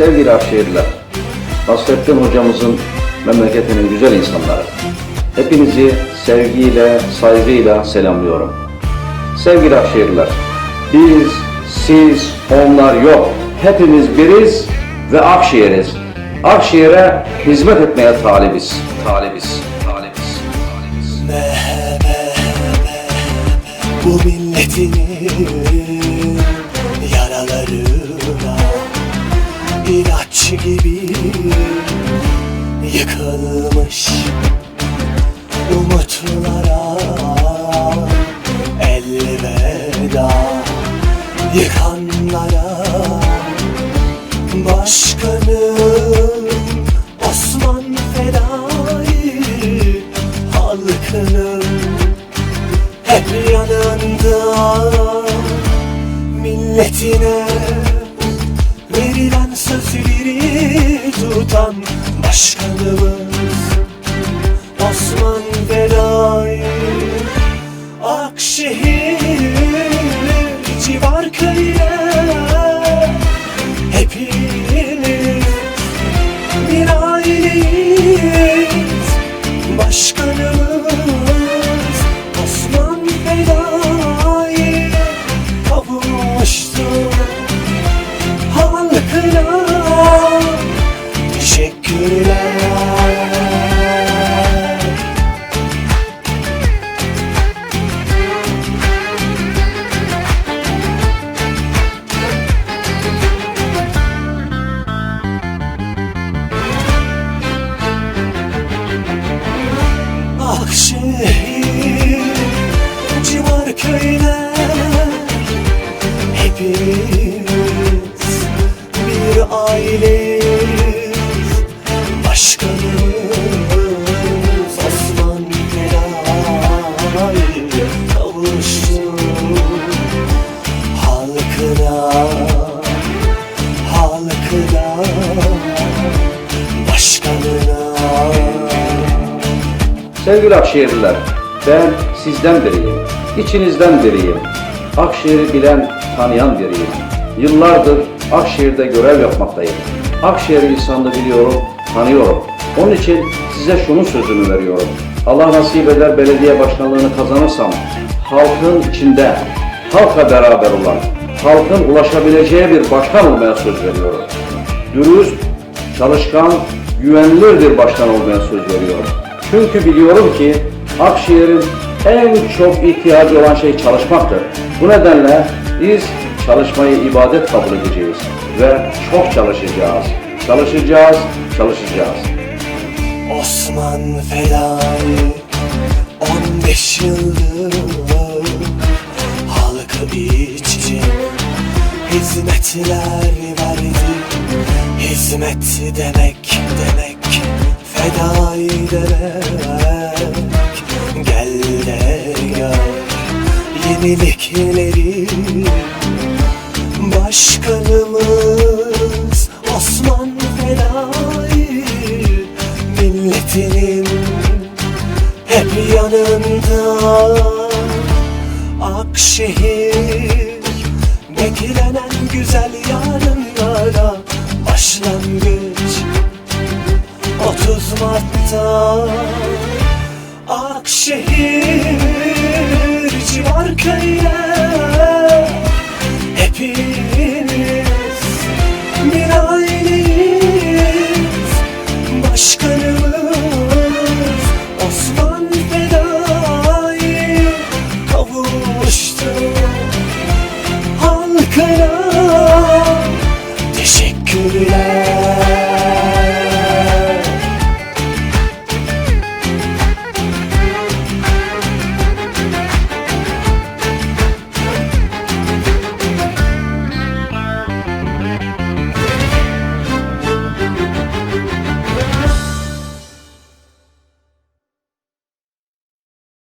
Sevgili Akşehirliler, Nasrettin hocamızın memleketinin güzel insanları. Hepinizi sevgiyle, saygıyla selamlıyorum. Sevgili Akşehirliler, biz, siz, onlar yok. Hepimiz biriz ve Akşehir'iz. Akşehir'e hizmet etmeye talibiz. Talibiz, talibiz, talibiz. Bu milletinin yaralarına ilaç gibi yıkılmış umutlara elveda yıkanlara başkanım Osman Fedai halkının hep yanında milletine tutan başkanımız Teşekkürler Sevgili Akşehirliler, ben sizden biriyim, içinizden biriyim. Akşehir'i bilen, tanıyan biriyim. Yıllardır Akşehir'de görev yapmaktayım. Akşehir insanını biliyorum, tanıyorum. Onun için size şunun sözünü veriyorum. Allah nasip eder belediye başkanlığını kazanırsam, halkın içinde, halkla beraber olan, halkın ulaşabileceği bir başkan olmaya söz veriyorum. Dürüst, çalışkan, güvenilir bir başkan olmaya söz veriyorum. Çünkü biliyorum ki Akşehir'in en çok ihtiyacı olan şey çalışmaktır. Bu nedenle biz çalışmayı ibadet kabul edeceğiz ve çok çalışacağız. Çalışacağız, çalışacağız. Osman Fedai 15 yıldır halkı için hizmetler verdi Hizmet demek demek fedai demek Gel de gör yenilikleri Başkanımız Osman Fedai Milletinin hep yanında. Akşehir beklenen güzel yarınlara Başlangıç 30 Mart'ta Akşehir civar köyler Hepimiz